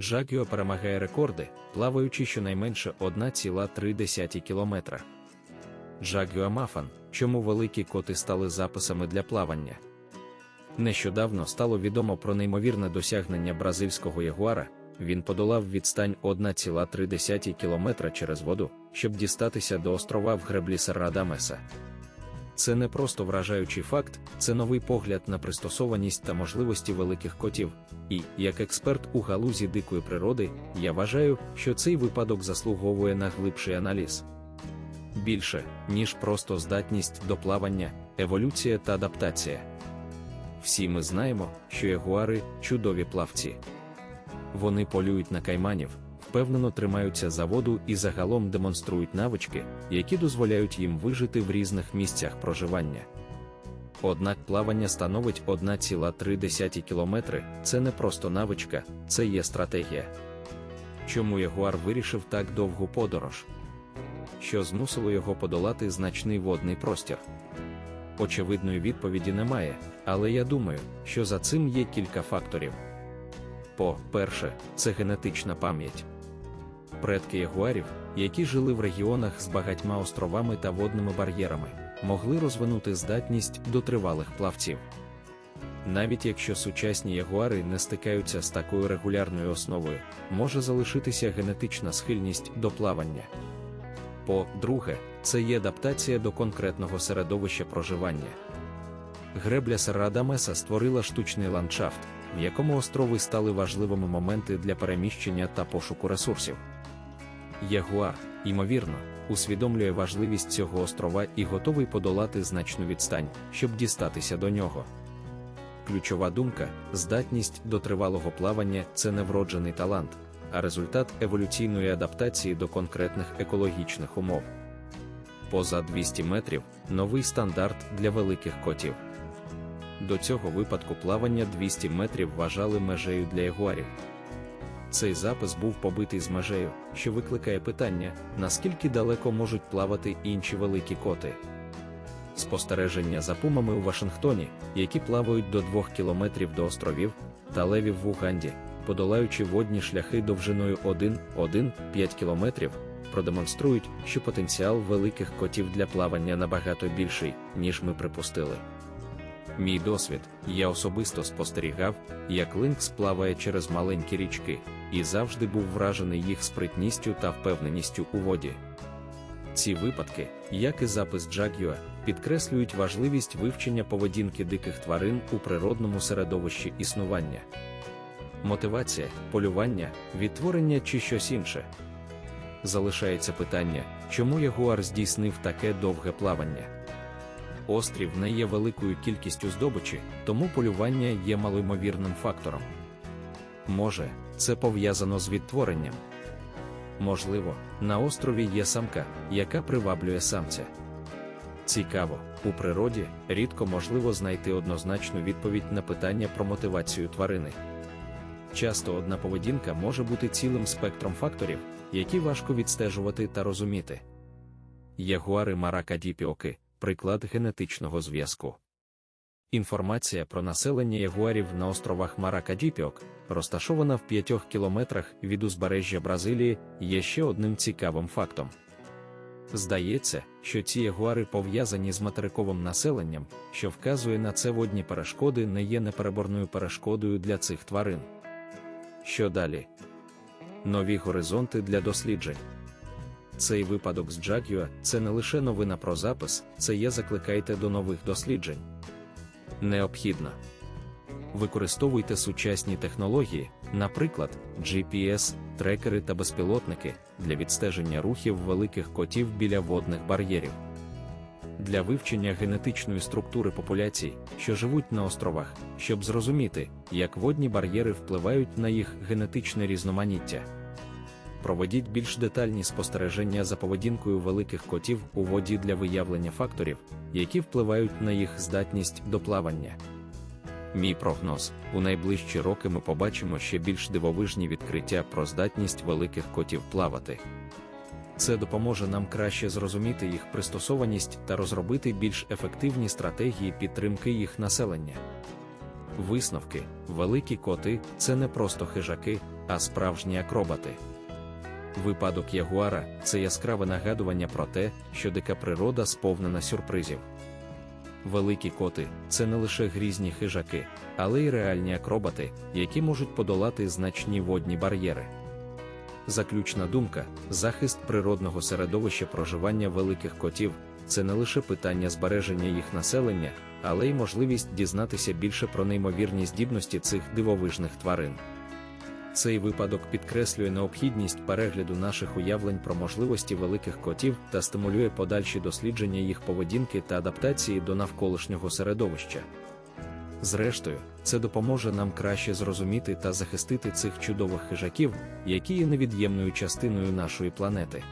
Джагіо перемагає рекорди, плаваючи щонайменше 1,3 км. Джагіо Мафан, чому великі коти стали записами для плавання. Нещодавно стало відомо про неймовірне досягнення бразильського ягуара. Він подолав відстань 1,3 км через воду, щоб дістатися до острова в греблі Серрадамеса. Це не просто вражаючий факт, це новий погляд на пристосованість та можливості великих котів. І, як експерт у галузі дикої природи, я вважаю, що цей випадок заслуговує на глибший аналіз. Більше, ніж просто здатність до плавання, еволюція та адаптація. Всі ми знаємо, що ягуари чудові плавці. Вони полюють на кайманів, впевнено тримаються за воду і загалом демонструють навички, які дозволяють їм вижити в різних місцях проживання. Однак плавання становить 1,3 км це не просто навичка, це є стратегія. Чому ягуар вирішив так довгу подорож? Що змусило його подолати значний водний простір? Очевидної відповіді немає, але я думаю, що за цим є кілька факторів. По-перше, це генетична пам'ять. Предки ягуарів, які жили в регіонах з багатьма островами та водними бар'єрами, могли розвинути здатність до тривалих плавців. Навіть якщо сучасні ягуари не стикаються з такою регулярною основою, може залишитися генетична схильність до плавання. По-друге, це є адаптація до конкретного середовища проживання. Гребля Серрадамеса створила штучний ландшафт, в якому острови стали важливими моменти для переміщення та пошуку ресурсів. Ягуар, ймовірно, усвідомлює важливість цього острова і готовий подолати значну відстань, щоб дістатися до нього. Ключова думка, здатність до тривалого плавання це не вроджений талант, а результат еволюційної адаптації до конкретних екологічних умов. Поза 200 метрів новий стандарт для великих котів. До цього випадку плавання 200 метрів вважали межею для ягуарів. Цей запис був побитий з межею, що викликає питання, наскільки далеко можуть плавати інші великі коти. Спостереження за пумами у Вашингтоні, які плавають до 2 кілометрів до островів, та левів в Уганді, подолаючи водні шляхи довжиною 1-1-5 кілометрів, продемонструють, що потенціал великих котів для плавання набагато більший, ніж ми припустили. Мій досвід, я особисто спостерігав, як Линкс плаває через маленькі річки, і завжди був вражений їх спритністю та впевненістю у воді. Ці випадки, як і запис Джагюа, підкреслюють важливість вивчення поведінки диких тварин у природному середовищі існування. Мотивація, полювання, відтворення чи щось інше. Залишається питання, чому ягуар здійснив таке довге плавання. Острів не є великою кількістю здобичі, тому полювання є малоймовірним фактором. Може, це пов'язано з відтворенням. Можливо, на острові є самка, яка приваблює самця. Цікаво, у природі рідко можливо знайти однозначну відповідь на питання про мотивацію тварини. Часто одна поведінка може бути цілим спектром факторів, які важко відстежувати та розуміти. Ягуари маракадіпіоки приклад генетичного зв'язку. Інформація про населення ягуарів на островах Маракадіпіок, розташована в 5 кілометрах від узбережжя Бразилії, є ще одним цікавим фактом. Здається, що ці ягуари пов'язані з материковим населенням, що вказує на це водні перешкоди не є непереборною перешкодою для цих тварин. Що далі? Нові горизонти для досліджень. Цей випадок з Джагюа це не лише новина про запис, це є закликайте до нових досліджень. Необхідно. Використовуйте сучасні технології, наприклад, GPS, трекери та безпілотники для відстеження рухів великих котів біля водних бар'єрів. Для вивчення генетичної структури популяцій, що живуть на островах, щоб зрозуміти, як водні бар'єри впливають на їх генетичне різноманіття. Проведіть більш детальні спостереження за поведінкою великих котів у воді для виявлення факторів, які впливають на їх здатність до плавання. Мій прогноз: у найближчі роки ми побачимо ще більш дивовижні відкриття про здатність великих котів плавати. Це допоможе нам краще зрозуміти їх пристосованість та розробити більш ефективні стратегії підтримки їх населення. Висновки, великі коти це не просто хижаки, а справжні акробати. Випадок ягуара це яскраве нагадування про те, що дика природа сповнена сюрпризів. Великі коти це не лише грізні хижаки, але й реальні акробати, які можуть подолати значні водні бар'єри. Заключна думка: захист природного середовища проживання великих котів це не лише питання збереження їх населення, але й можливість дізнатися більше про неймовірні здібності цих дивовижних тварин. Цей випадок підкреслює необхідність перегляду наших уявлень про можливості великих котів та стимулює подальші дослідження їх поведінки та адаптації до навколишнього середовища. Зрештою, це допоможе нам краще зрозуміти та захистити цих чудових хижаків, які є невід'ємною частиною нашої планети.